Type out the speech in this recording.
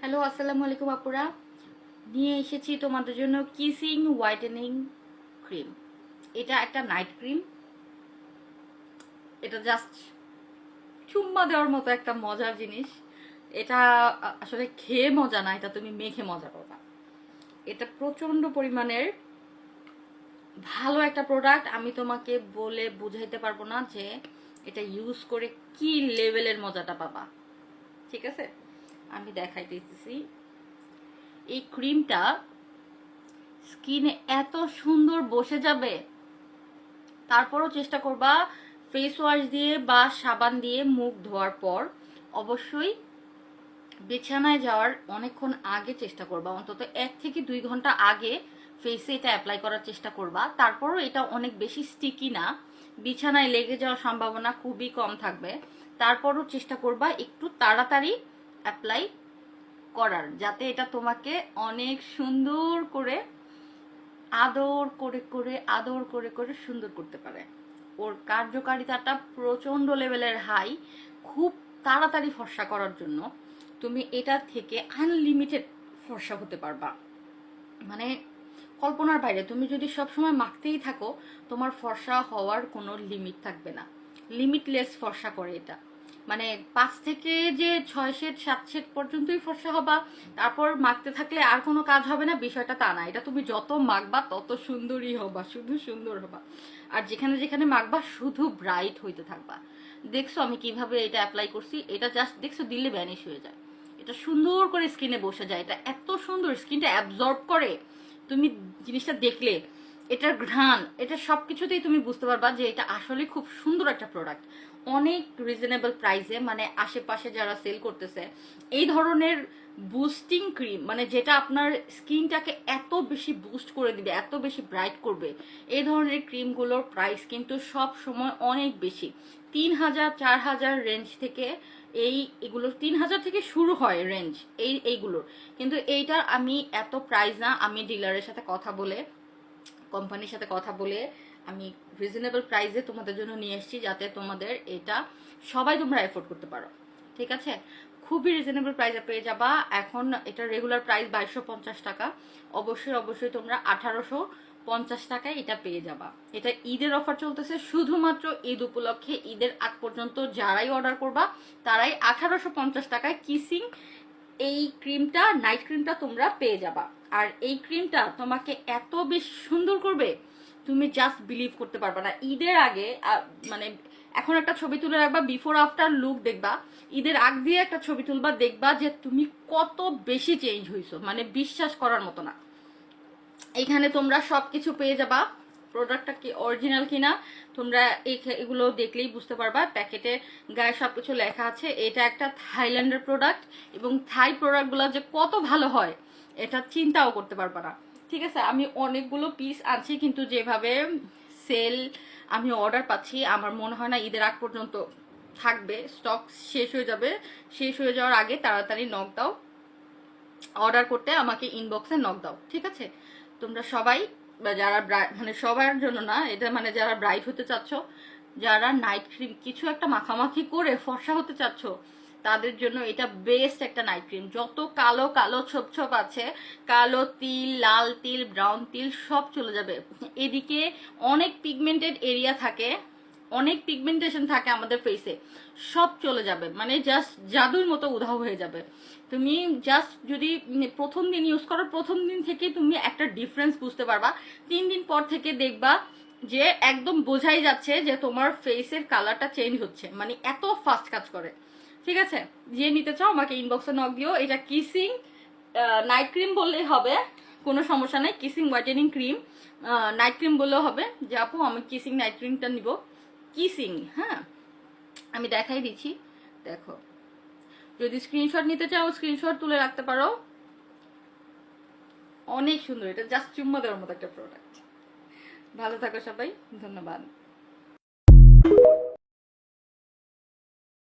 Hello, আসসালামু আলাইকুম আপুরা। নিয়ে এসেছি তোমাদের জন্য কিসিং হোয়াইটেনিং ক্রিম এটা একটা নাইট ক্রিম এটা জাস্ট চুম্মা দেওয়ার মতো একটা মজার জিনিস। এটা আসলে খেয়ে মজা না, এটা তুমি মেখে মজা পাবা। এটা প্রচণ্ড পরিমাণের ভালো একটা প্রোডাক্ট আমি তোমাকে বলে বুঝাইতে পারব না যে এটা ইউজ করে কি লেভেলের মজাটা পাবা। ঠিক আছে? আমি দেখাই দিতেছি এই ক্রিমটা স্কিনে এত সুন্দর বসে যাবে। তারপরও চেষ্টা করবা ফেস ওয়াশ দিয়ে বা সাবান দিয়ে মুখ ধোয়ার পর। অবশ্যই বিছানায় যাওয়ার অনেকক্ষণ আগে চেষ্টা করবা। অন্তত এক থেকে দুই ঘণ্টা আগে ফেসে এটা অ্যাপ্লাই করার চেষ্টা করবা। তারপরও এটা অনেক বেশি স্টিকি না। বিছানায় লেগে যাওয়ার সম্ভাবনা খুবই কম থাকবে। তারপরও চেষ্টা করবা একটু তাড়াতাড়ি অ্যাপ্লাই করার, যাতে এটা তোমাকে অনেক সুন্দর করে, আদর করে করে, আদর করে করে সুন্দর করতে পারে। ওর কার্যকারিতাটা প্রচণ্ড লেভেলের হাই, খুব তাড়াতাড়ি ফর্সা করার জন্য তুমি এটা থেকে আনলিমিটেড ফর্সা হতে পারবা। মানে কল্পনার বাইরে, তুমি যদি সবসময় মাখতেই থাকো, তোমার ফর্সা হওয়ার কোনো লিমিট থাকবে না। লিমিটলেস ফর্সা করে এটা। মানে পাঁচ থেকে যে ছয় সেট, সাত সেট পর্যন্তই ফর্সা হবা, তারপর মাখতে থাকলে আর কোনো কাজ হবে না, বিষয়টা তা না। এটা তুমি যত মাখবা, তত সুন্দরই হবা, শুধু সুন্দর হবা। আর যেখানে যেখানে মাখবা, শুধু ব্রাইট হইতে থাকবা। দেখছ আমি কীভাবে এটা অ্যাপ্লাই করছি? এটা জাস্ট দেখছ, দিলে ভ্যানিশ হয়ে যায়। এটা সুন্দর করে স্কিনে বসে যায়। এটা এত সুন্দর স্কিনটা অ্যাবজর্ব করে। তুমি জিনিসটা দেখলে এটার ঘ্রাণ, এটা সব কিছুতেই তুমি বুঝতে পারবা যে এটা আসলে খুব সুন্দর একটা প্রোডাক্ট অনেক রিজনেবল প্রাইসে মানে আশেপাশে যারা সেল করতেছে, এই ধরনের বুস্টিং ক্রিম মানে যেটা আপনার স্কিনটাকে এত বেশি বুস্ট করে দিবে, এত বেশি ব্রাইট করবে, এই ধরনের ক্রিমগুলোর প্রাইস কিন্তু সব সময় অনেক বেশি। তিন হাজার, চার হাজার রেঞ্জ থেকে এই এগুলোর তিন হাজার থেকে শুরু হয় রেঞ্জ এই, এইগুলোর। কিন্তু এইটার আমি এত প্রাইস না, আমি ডিলারের সাথে কথা বলে কোম্পানির সাথে কথা বলে আমি রিজনেবল প্রাইসে তোমাদের জন্য নিয়ে এসেছি যাতে তোমাদের এটা সবাই তোমরা এফোর্ড করতে পারো। ঠিক আছে? খুবই রিজনেবল প্রাইসে পেয়ে যাবা। এখন এটা রেগুলার প্রাইস বাইশশো পঞ্চাশ টাকা। অবশ্যই অবশ্যই তোমরা আঠারোশো পঞ্চাশ টাকায় এটা পেয়ে যাবা। এটা ঈদের অফার চলতেছে। শুধুমাত্র ঈদ উপলক্ষে ঈদের আগ পর্যন্ত যারাই অর্ডার করবা, তারাই আঠারোশো পঞ্চাশ টাকায় কিসিং এই ক্রিমটা নাইট ক্রিমটা তোমরা পেয়ে যাবা। আর এই ক্রিমটা তোমাকে এত বেশি সুন্দর করবে, তুমি জাস্ট বিলিভ করতে পারবা না। ঈদের আগে মানে এখন একটা ছবি তুলে রাখবা বিফোর আফটার লুক দেখবা। ঈদের আগ দিয়ে একটা ছবি তুলবা, দেখবা যে তুমি কত বেশি চেঞ্জ হইছো মানে বিশ্বাস করার মতো না। এখানে তোমরা সব কিছু পেয়ে যাবা। প্রোডাক্টটা কি অরিজিনাল কিনা, তোমরা এগুলো দেখলেই বুঝতে পারবা। প্যাকেটে গায়ে সব কিছু লেখা আছে। এটা একটা থাইল্যান্ডের প্রোডাক্ট এবং থাই প্রোডাক্টগুলো যে কত ভালো হয় এটা চিন্তাও করতে পারবা না। ঠিক আছে? আমি অনেকগুলো পিস আনছি, কিন্তু যেভাবে সেল আমি অর্ডার পাচ্ছি, আমার মনে হয় না ঈদের আগ পর্যন্ত থাকবে। স্টক শেষ হয়ে যাবে। শেষ হয়ে যাওয়ার আগে তাড়াতাড়ি নক দাও। অর্ডার করতে আমাকে ইনবক্সে নক দাও। ঠিক আছে? তোমরা সবাই, বা যারা মানে সবার জন্য না, এটা মানে যারা ব্রাইট হতে চাচ্ছ, যারা নাইট ক্রিম কিছু একটা মাখামাখি করে ফর্সা হতে চাচ্ছ তাদের জন্য এটা বেস্ট একটা নাইট ক্রিম যত কালো কালো ছোপ ছোপ আছে, কালো তিল, লাল তিল ব্রাউন তিল, সব চলে যাবে। এদিকে অনেক পিগমেন্টেড এরিয়া থাকে, অনেক পিগমেন্টেশন থাকে আমাদের ফেসে সব চলে যাবে। মানে জাস্ট জাদুর মতো উধাও হয়ে যাবে। তুমি জাস্ট যদি প্রথম দিন ইউজ করো, প্রথম দিন থেকে তুমি একটা ডিফারেন্স বুঝতে পারবা। তিন দিন পর থেকে দেখবা যে একদম বোঝাই যাচ্ছে যে তোমার ফেসের কালারটা চেঞ্জ হচ্ছে। মানে এত ফাস্ট কাজ করে। ঠিক আছে? যে নিতে চাও, আমাকে ইনবক্সে নক দিও। এটা কিসিং নাইট ক্রিম বললেই হবে, কোনো সমস্যা নেই। কিসিং হোয়াইটেনিং ক্রিম নাইট ক্রিম বললেও হবে। যে আপু, আমি কিসিং নাইট ক্রিমটা নিব। কিসিং হ্যাঁ? আমি দেখাই দিচ্ছি। দেখো। যদি স্ক্রিনশট নিতে চাও স্ক্রিনশট তুলে রাখতে পারো। অনেক সুন্দর। এটা জাস্ট চুম্মা দেওয়ার মতো একটা প্রোডাক্ট ভালো থাকো সবাই। ধন্যবাদ।